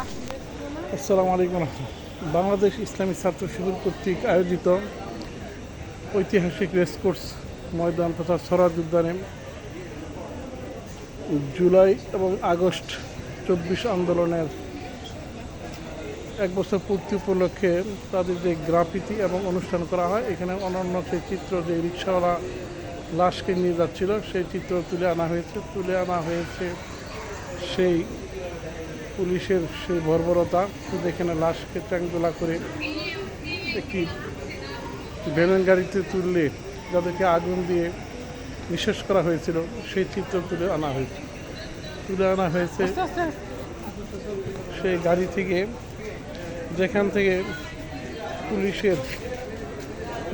আসসালামু আলাইকুম। বাংলাদেশ ইসলামী ছাত্র শিবির কর্তৃক আয়োজিত ঐতিহাসিক রেসকোর্স ময়দান তথা স্বরাজ উদ্যানে জুলাই এবং আগস্ট চব্বিশ আন্দোলনের এক বছর পূর্তি উপলক্ষে তাদের যে গ্রাফিতি এবং অনুষ্ঠান করা হয়, এখানে অনন্য সেই চিত্র যে রিক্সাওয়ালা লাশকে নিয়ে যাচ্ছিল, সেই চিত্র তুলে আনা হয়েছে তুলে আনা হয়েছে সেই পুলিশের সেই বর্বরতা যেখানে লাশকে ট্যাংদোলা করে একটি ভ্যানের গাড়িতে তুললে যাদেরকে আগুন দিয়ে নিঃশেষ করা হয়েছিল সেই চিত্র তুলে আনা হয়েছে। তুলে আনা হয়েছে সেই গাড়ি থেকে যেখান থেকে পুলিশের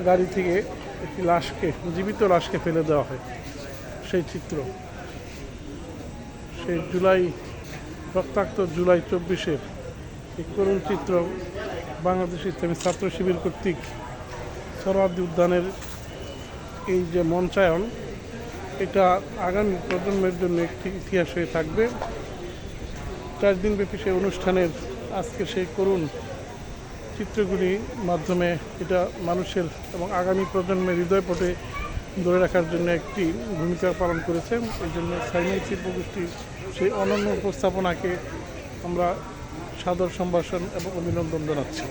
গাড়ি থেকে একটি লাশকে জীবিত লাশকে ফেলে দেওয়া হয় সেই চিত্র। সেই জুলাই রক্তাক্ত জুলাই চব্বিশের এই করুণ চিত্র বাংলাদেশ ইসলামী ছাত্র শিবির কর্তৃক সরওয়ার্দী উদ্যানের এই যে মঞ্চায়ন, এটা আগামী প্রজন্মের জন্য একটি ইতিহাস হয়ে থাকবে। চার দিনব্যাপী সেই অনুষ্ঠানের আজকে সেই করুণ চিত্রগুলি মাধ্যমে এটা মানুষের এবং আগামী প্রজন্মের হৃদয়পটে ধরে রাখার জন্য একটি ভূমিকা পালন করেছে। এই জন্য সাইনিক শিল্পগোষ্ঠীর সেই অনন্য উপস্থাপনাকে আমরা সাদর সম্ভাষণ এবং অভিনন্দন জানাচ্ছি।